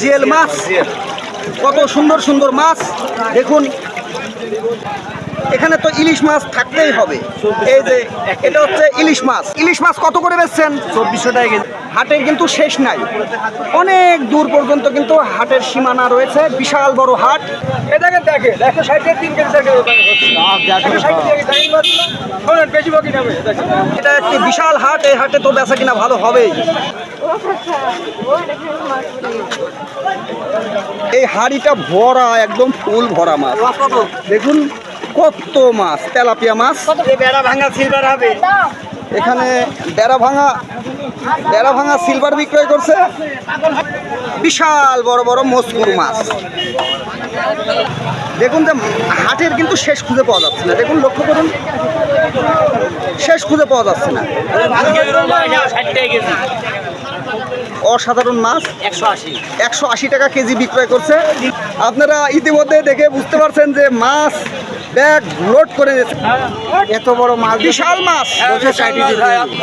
GL মাছ। কত সুন্দর সুন্দর মাছ। দেখুন এখানে তো ইলিশ মাছ থাকতেই হবে। এই যে এটা হচ্ছে ইলিশ মাছ। ইলিশ মাছ কত করে বেচছেন? চব্বিশশো টাকা হাটের কিন্তু শেষ নাই। অনেক দূর পর্যন্ত কিন্তু হাটের সীমানা রয়েছে। বিশাল বড় হাট। এটাকে দেখে দেখো ষাটের তিন এটা একটি বিশাল হাট এই হাটে তো বেচা কিনা ভালো হবেই। এই হাড়িটা ভরা একদম ফুল ভরা মাছ। দেখুন কত মাছ তেলাপিয়া মাছ। বেড়া ভাঙা সিলভার হবে। এখানে বেড়া ভাঙা বেড়া ভাঙা সিলভার বিক্রয় করছে। বিশাল বড় বড় মস্কুর মাছ। দেখুন যে হাটের কিন্তু শেষ খুঁজে পাওয়া যাচ্ছে না। দেখুন লক্ষ্য করুন। শেষ খুঁজে পাওয়া যাচ্ছে না। অসাধারণ মাছ। একশো আশি। একশো আশি টাকা কেজি বিক্রয় করছে। আপনারা ইতিমধ্যে দেখে বুঝতে পারছেন যে মাছ ব্যাগ লোড করে দিয়েছে এত বড় মাছ। বিশাল মাছ।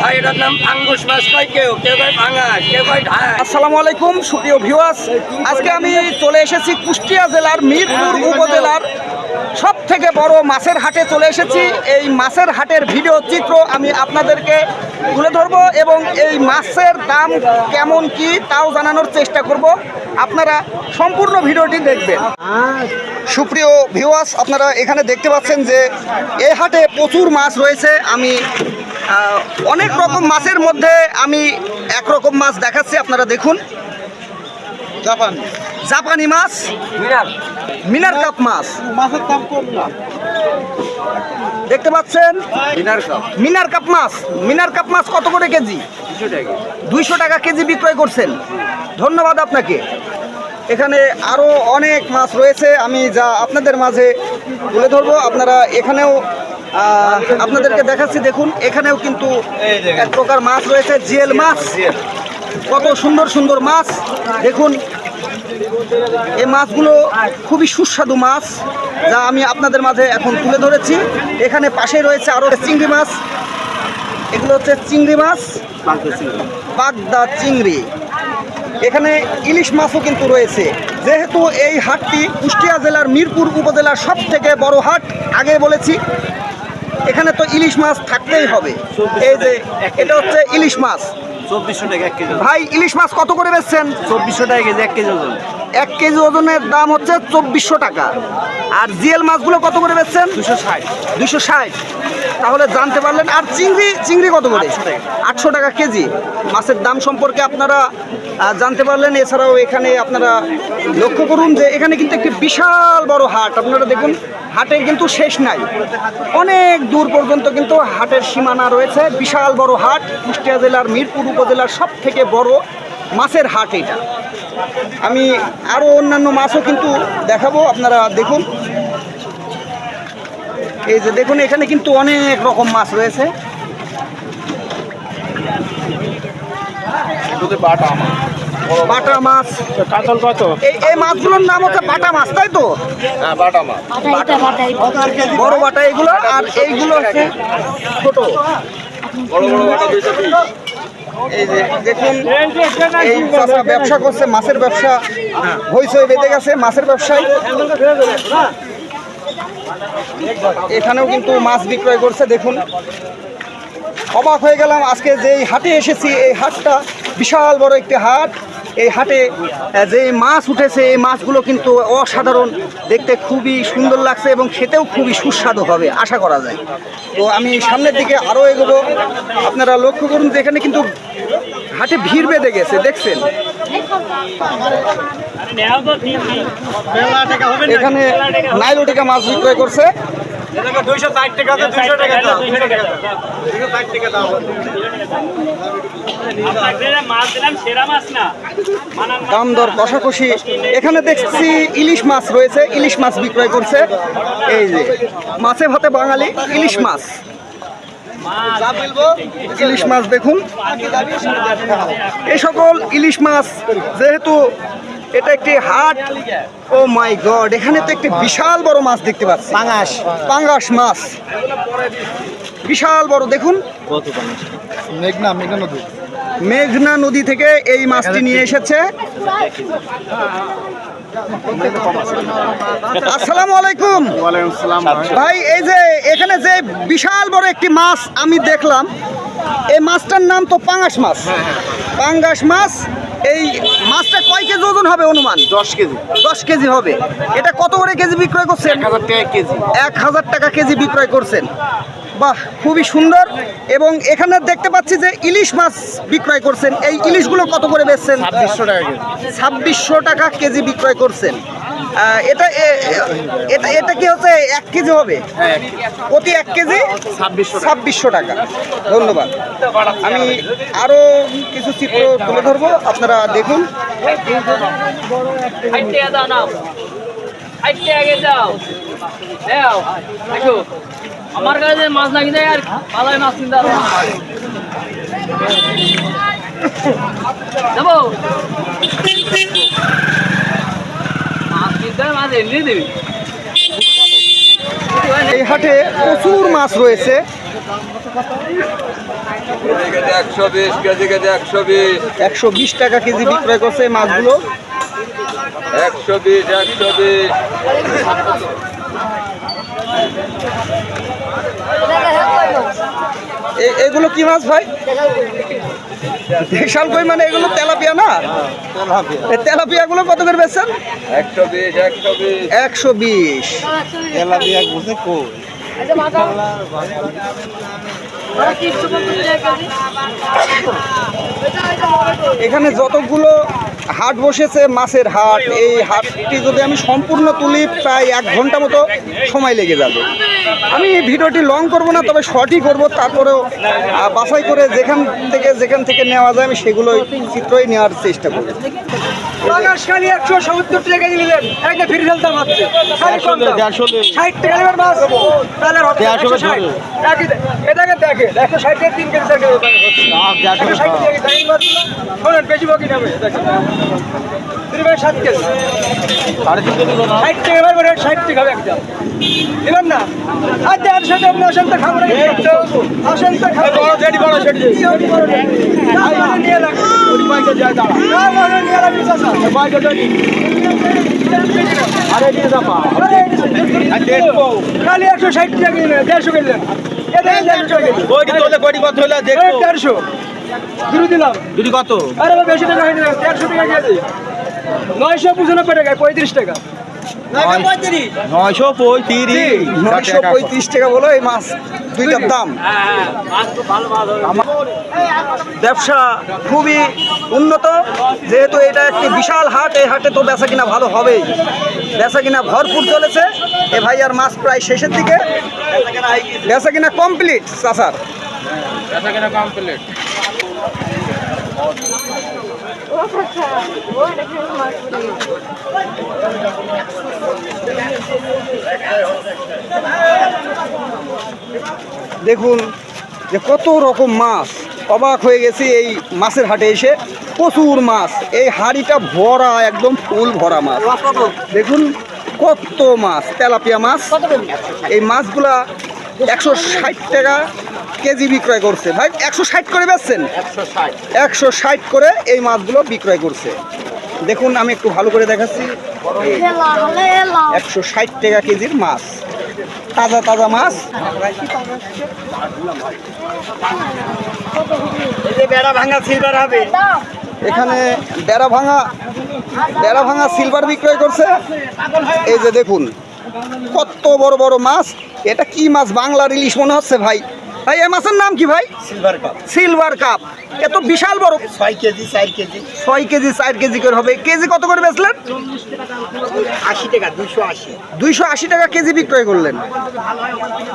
ভাই। এটার নাম আঙ্গুশ মাছ। কয় কেউ? কেউ ভাই ভাঙা কেউ ভাই আসসালামু আলাইকুম সুপ্রিয় ভিউয়ার্স আজকে আমি চলে এসেছি কুষ্টিয়া জেলার মিরপুর উপজেলার সব থেকে বড় মাছের হাটে চলে এসেছি। এই মাছের হাটের ভিডিও চিত্র আমি আপনাদেরকে তুলে ধরবো এবং এই মাছের দাম কেমন কি তাও জানানোর চেষ্টা করব। আপনারা সম্পূর্ণ ভিডিওটি দেখবেন। সুপ্রিয় ভিউয়ার্স আপনারা এখানে দেখতে পাচ্ছেন যে এই হাটে প্রচুর মাছ রয়েছে। আমি অনেক রকম মাছের মধ্যে আমি একরকম মাছ দেখাচ্ছি, আপনারা দেখুন। জাপান। জাপানি মাছ? মিনার। মিনার কাপ মাছ। মাছের দাম কম না। দেখতে পাচ্ছেন? Mirror carp. মিনার কাপ মাছ। মিনার কাপ মাছ কত করে কেজি? দুইশো টাকা কেজি। বিক্রয় করছেন। ধন্যবাদ আপনাকে। এখানে আরও অনেক মাছ রয়েছে। আমি যা আপনাদের মাঝে তুলে ধরবো। আপনারা এখানেও আপনাদেরকে দেখাচ্ছি। দেখুন এখানেও কিন্তু এক প্রকার মাছ রয়েছে। জিএল মাছ। কত সুন্দর সুন্দর মাছ। দেখুন এই মাছগুলো খুবই সুস্বাদু মাছ, যা আমি আপনাদের মাঝে এখন তুলে ধরেছি। এখানে পাশে রয়েছে আরও চিংড়ি মাছ। এগুলো হচ্ছে চিংড়ি মাছ, বাগদা চিংড়ি। এখানে ইলিশ মাছও কিন্তু রয়েছে। যেহেতু এই হাটটি কুষ্টিয়া জেলার মিরপুর উপজেলার সব থেকে বড় হাট আগে বলেছি এখানে তো ইলিশ মাছ থাকতেই হবে। এই যে এটা হচ্ছে ইলিশ মাছ। চব্বিশশো টাকা এক কেজি। ভাই ইলিশ মাছ কত করে বেচছেন? চব্বিশশো টাকা কেজি এক কেজি ওজন। এক কেজি ওজনের দাম হচ্ছে চব্বিশশো টাকা। আর জিএল মাছগুলো কত করে বেচছেন? দুশো ষাট। দুশো ষাট। তাহলে জানতে পারলেন আর চিংড়ি চিংড়ি কত করে? আটশো টাকা। কেজি। মাছের দাম সম্পর্কে আপনারা জানতে পারলেন। এছাড়াও এখানে আপনারা লক্ষ্য করুন যে এখানে কিন্তু একটি বিশাল বড় হাট। আপনারা দেখুন হাটের কিন্তু শেষ নাই। অনেক দূর পর্যন্ত কিন্তু হাটের সীমানা রয়েছে। বিশাল বড় হাট। কুষ্টিয়া জেলার মিরপুর উপজেলার সব থেকে বড় মাছের হাট এটা। আমি আরও অন্যান্য মাছও কিন্তু দেখাবো আপনারা দেখুন। এই যে দেখুন এখানে কিন্তু অনেক রকম মাছ রয়েছে। বাটা বাটা মাছ। কাতল কত? এই মাছগুলোর নাম হচ্ছে বাটা মাছ তাই তো? হ্যাঁ বাটা মাছ। বড় বাটা এগুলো আর এইগুলো হচ্ছে ছোট। বড় বড় বাটা এই যে দেখুন, এই চাষা ব্যবসা করছে, মাছের ব্যবসা হইসই বেঁধে গেছে, মাছের ব্যবসায়। এখানেও কিন্তু মাছ বিক্রয় করছে, দেখুন। অবাক হয়ে গেলাম, আজকে যেই হাটে এসেছি, এই হাটটা বিশাল বড় একটি হাট। এই হাটে যে মাছ উঠেছে, এই মাছগুলো কিন্তু অসাধারণ। দেখতে খুবই সুন্দর লাগছে এবং খেতেও খুবই সুস্বাদু হবে, আশা করা যায়। তো আমি সামনের দিকে আরও এগোবো। আপনারা লক্ষ্য করুন যে এখানে কিন্তু হাটে ভিড় বেঁধে গেছে, দেখছেন? এখানে নাইলোটিকা মাছ বিক্রয় করছে। দুইশো ষাট টাকা, দুইশো টাকা দাম। দুইশো ষাট টাকা দাম। মাছ দিলাম সেরা মাছ না। মানান দাম দর কষাকষি। এখানে দেখছি ইলিশ মাছ রয়েছে ইলিশ মাছ বিক্রয় করছে। এই যে মাছে ভাতে বাঙালি ইলিশ মাছ। ইলিশ মাছ দেখুন। এই সকল ইলিশ মাছ যেহেতু এটা একটি হাট ও মাই গড এখানে তো একটি বিশাল বড় মাছ দেখতে পাচ্ছি। পাঙ্গাস। পাঙ্গাস মাছ। বিশাল বড় দেখুন। মেঘনা মেঘনা নদী। মেঘনা নদী থেকে এই মাছটি নিয়ে এসেছে। আসসালামু আলাইকুম। ভাই। এই যে এখানে যে বিশাল বড় একটি মাছ আমি দেখলাম এই মাছটার নাম তো পাঙ্গাস মাছ। পাঙ্গাস মাছ এই মাছটা কয় কেজি ওজন হবে অনুমান? দশ কেজি। দশ কেজি হবে। এটা কত করে কেজি বিক্রয় করছেন? এক হাজার টাকা কেজি। এক হাজার টাকা কেজি বিক্রয় করছেন। বাহ খুবই সুন্দর। এবং এখানে দেখতে পাচ্ছি যে ইলিশ মাছ বিক্রয় করছেন। এই ইলিশগুলো কত করে বেচছেন? ছাব্বিশশো টাকা কেজি। ছাব্বিশশো টাকা কেজি বিক্রয় করছেন। এটা এ- এটা এটা কি হচ্ছে এক কেজি হবে? হ্যাঁ প্রতি এক কেজি ছাব্বিশশো টাকা। ছাব্বিশশো টাকা। ধন্যবাদ। আমি আরও কিছু চিত্র তুলে ধরবো। আপনারা দেখুন। আগে যাও। দাও আসো আমার কাছে মাছ না কিনে আর পালায় মাছ কিনতে না। যাব? মাছ কিনতে মাছ এমনি দিবি। এই হাটে প্রচুর মাছ রয়েছে। একশো বিশ কেজি কেজি একশো বিশ। একশো বিশ টাকা কেজি বিক্রয় করছে মাছগুলো। একশো বিশ একশো বিশ। এ- এগুলো কি মাছ ভাই? দেশাল কই মানে এগুলো তেলাপিয়া না? এই তেলাপিয়াগুলো কত করে বেচছেন? একশো বিশ একশো বিশ। একশো বিশ। তেলাপিয়া বুঝে কই? এখানে যতগুলো হাট বসেছে, মাছের হাট। এই হাটটি যদি আমি সম্পূর্ণ তুলি, প্রায় এক ঘণ্টা মতো সময় লেগে যাবে। আমি ভিডিওটি লং করব না, তবে শর্টই করব। তারপরেও বাছাই করে যেখান থেকে যেখান থেকে নেওয়া যায়, আমি সেগুলো চিত্রই নেওয়ার চেষ্টা করব। বাগাসখালি একশো সত্তর টাকা নিলেন। একটা ফিরে হচ্ছে ষাট টাকা নেবেন মাছ তাহলে এটাকে দেখে একশো ষাট টাকা তিন কেজি চার কেজি ষাট টাকা শোনেন বেশি বকি নেবে দেখেন। তিন কেজি সাত কেজি ষাট টাকা ষাট টাকা হবে একটা নেবেন না। আর আপনি আসেন তো আসেন তো নিয়ে চাচা। আরে খালি একশো ষাট টাকা দেড়শো কিনলেন। কত হলে এই দেখো দেড়শো। দুটো দিলাম। দুটি কত? আরে বেশি টাকা হয়নি দেড়শো টাকা কেজি নয়শো পঁচানব্বই টাকা পঁয়ত্রিশ টাকা। নয়শো পঁয়ত্রিশ। নয়শো পঁয়ত্রিশ টাকা বলো এই মাছ দুইটার দাম। হ্যাঁ মাছ খুব ভালো ভালো। ব্যবসা খুবই উন্নত যেহেতু এটা একটি বিশাল হাট এই হাটে তো বেচা কিনা ভালো হবেই। বেচা কিনা ভরপুর চলেছে। এ ভাই আর মাছ প্রায় শেষের দিকে। বেচা কিনা কমপ্লিট চাষার কমপ্লিট দেখুন যে কত রকম মাছ। অবাক হয়ে গেছি এই মাছের হাটে এসে। প্রচুর মাছ। এই হাড়িটা ভরা, একদম ফুল ভরা মাছ। দেখুন কত মাছ, তেলাপিয়া মাছ। এই মাছগুলা একশো ষাট টাকা কেজি বিক্রয় করছে। ভাই একশো ষাট করে বেচছেন? একশো ষাট। করে এই মাছগুলো বিক্রয় করছে। দেখুন আমি একটু ভালো করে দেখাচ্ছি। একশো ষাট টাকা কেজির মাছ। তাজা তাজা মাছ। এখানে বেড়া ভাঙা বেড়া ভাঙা সিলভার বিক্রয় করছে। এই যে দেখুন কত বড় বড় মাছ। এটা কি মাছ? বাংলার ইলিশ মনে হচ্ছে ভাই। ভাই এই মাছের নাম কি ভাই? সিলভার কাপ সিলভার কাপ এত বিশাল বড়। ছয় কেজি চার কেজি। ছয় কেজি চার কেজি করে হবে। কেজি কত করে বেচলেন? আশি টাকা দুশো আশি। দুইশো আশি টাকা কেজি বিক্রয় করলেন।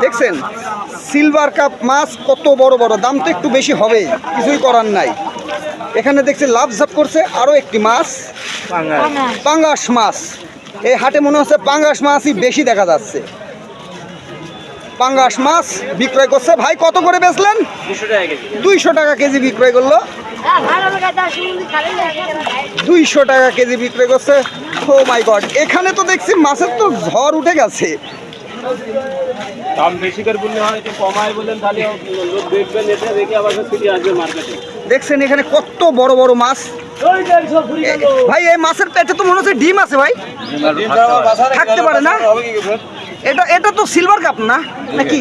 দেখছেন? সিলভার কাপ মাছ কত বড় বড়। দাম তো একটু বেশি হবেই কিছুই করার নাই। এখানে দেখছি লাভ ঝাপ করছে। আরও একটি মাছ। পাঙ্গাস মাছ। এই হাটে মনে হচ্ছে পাঙ্গাস মাছই বেশি দেখা যাচ্ছে। পাঙ্গাস মাছ বিক্রয় করছে। ভাই কত করে বেচলেন? দুশো টাকা কেজি। দুইশো টাকা কেজি বিক্রয় করল। দুইশো টাকা কেজি বিক্রয় করছে। ও মাই গড এখানে তো দেখছি মাছের তো ঝড় উঠে গেছে। দাম বেশি করে বললে হয় একটু কমায় বলেন তাহলে লোক দেখবেন এটা দেখে আবার ফিরে আসবে মার্কেটে। দেখছেন এখানে কত বড় বড় মাছ। ভাই এই মাছের পেটে তো মনে হচ্ছে ডিম আছে ভাই। থাকতে পারে না? এটা এটা তো সিলভার কাপ না? নাকি?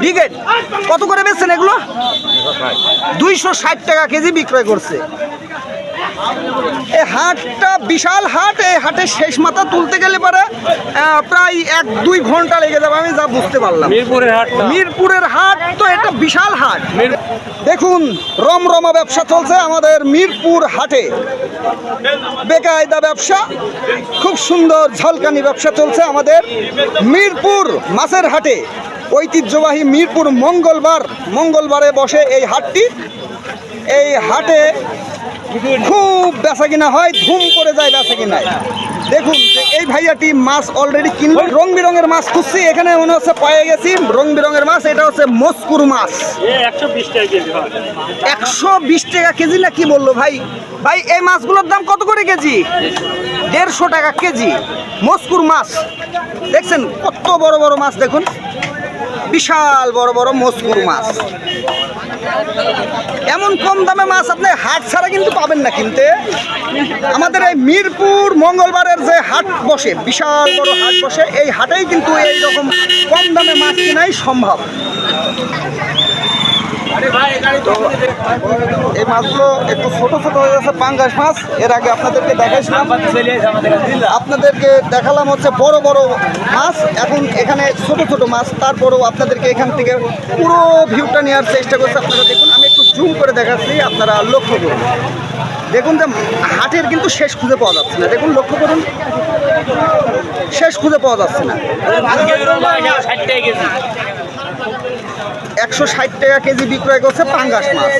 ব্রিগেড কত করে বেচছেন এগুলো? দুইশো ষাট টাকা কেজি বিক্রয় করছে। এই হাটটা বিশাল হাট এই হাটের শেষ মাথা তুলতে গেলে পরে প্রায় এক দুই ঘণ্টা লেগে যাবে আমি যা বুঝতে পারলাম। মিরপুরের হাট মিরপুরের হাট তো এটা বিশাল হাট। দেখুন রমরমা ব্যবসা চলছে আমাদের মিরপুর হাটে। বেকায়দা ব্যবসা খুব সুন্দর ঝলকানি ব্যবসা চলছে আমাদের মিরপুর মাছের হাটে। ঐতিহ্যবাহী মিরপুর মঙ্গলবার মঙ্গলবারে বসে এই হাটটি। এই হাটে খুব বেচা কিনা হয় ধুম করে যায় বেচা কিনায় দেখুন যে এই ভাইয়াটি মাছ অলরেডি কিনলো। রং বেরঙের মাছ খুঁজছি এখানে মনে হচ্ছে পেয়ে গেছি। রং বেরঙের মাছ এটা হচ্ছে মস্কুর মাছ। একশো বিশ টাকা কেজি না কি বলল ভাই? ভাই এই মাছগুলোর দাম কত করে কেজি? দেড়শো টাকা কেজি। মস্কুর মাছ। দেখছেন কত বড় বড় মাছ দেখুন। বিশাল বড় বড় মস্কুর মাছ। এমন কম দামে মাছ আপনি হাট ছাড়া কিন্তু পাবেন না কিনতে। আমাদের এই মিরপুর মঙ্গলবারের যে হাট বসে, বিশাল বড় হাট বসে, এই হাটেই কিন্তু এই রকম কম দামে মাছ কেনাই সম্ভব। তো এই মাছগুলো একটু ছোট ছোট হয়ে গেছে পাঙ্গাস মাছ। এর আগে আপনাদেরকে দেখাইছিলাম। আপনাদেরকে দেখালাম হচ্ছে বড় বড় মাছ। এখন এখানে ছোট ছোট মাছ। তারপরেও আপনাদেরকে এখান থেকে পুরো ভিউটা নেওয়ার চেষ্টা করছে। আপনারা দেখুন আমি একটু জুম করে দেখাচ্ছি আপনারা লক্ষ্য করুন। দেখুন যে হাটের কিন্তু শেষ খুঁজে পাওয়া যাচ্ছে না। দেখুন লক্ষ্য করুন। শেষ খুঁজে পাওয়া যাচ্ছে না। একশো ষাট টাকা কেজি বিক্রয় করছে পাঙ্গাস মাছ।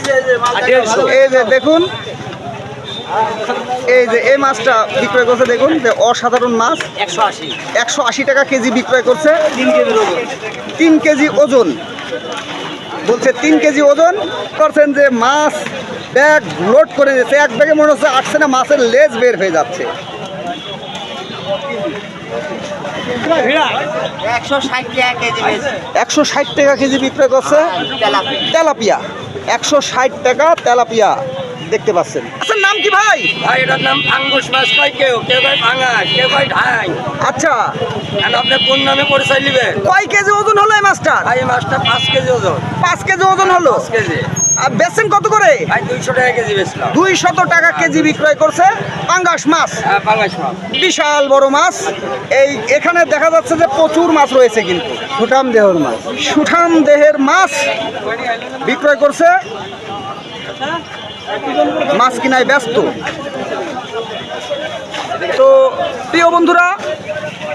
এই যে দেখুন এই যে এই মাছটা বিক্রয় করছে দেখুন যে অসাধারণ মাছ। একশো আশি। টাকা কেজি বিক্রয় করছে। তিন কেজি ওজন। বলছে তিন কেজি ওজন করছেন যে মাছ ব্যাগ লোড করে দিয়েছে। এক ব্যাগে মনে হচ্ছে আসছে না মাছের লেজ বের হয়ে যাচ্ছে। একশো ষাট টাকা কেজি একশো ষাট টাকা কেজি বিক্রয় করছে তেলাপিয়া। একশো ষাট টাকা তেলাপিয়া। দেখতে পাচ্ছেন। আচ্ছা নাম কি ভাই? ভাই এটার নাম আঙ্গুশ মাছ কয় কেউ? কেউ কয় ভাঙাস কেউ কয় ঢাই। আচ্ছা। আর আপনি কোন নামে পরিচয় নেবেন কয় কেজি ওজন হলো এই মাছটা ভাই এই মাছটা পাঁচ কেজি ওজন। পাঁচ কেজি ওজন হলো? পাঁচ কেজি। বেচছেন কত করে? ভাই দুইশো টাকা কেজি কেজি বিক্রয় করছে হ্যাঁ পাঙ্গাস মাছ। বিশাল বড় মাছ। এই এখানে দেখা যাচ্ছে যে প্রচুর মাছ রয়েছে কিন্তু। সুঠাম দেহের মাছ। সুঠাম দেহের মাছ বিক্রয় করছে। মাছ কিনায় ব্যস্ত। তো প্রিয় বন্ধুরা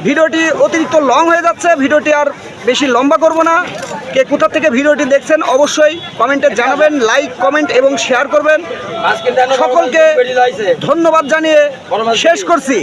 ভিডিওটি অতিরিক্ত লং হয়ে যাচ্ছে। ভিডিওটি আর বেশি লম্বা করব না। কে কোথা থেকে ভিডিওটি দেখছেন অবশ্যই কমেন্টে জানাবেন লাইক কমেন্ট এবং শেয়ার করবেন। সকলকে ধন্যবাদ জানিয়ে শেষ করছি।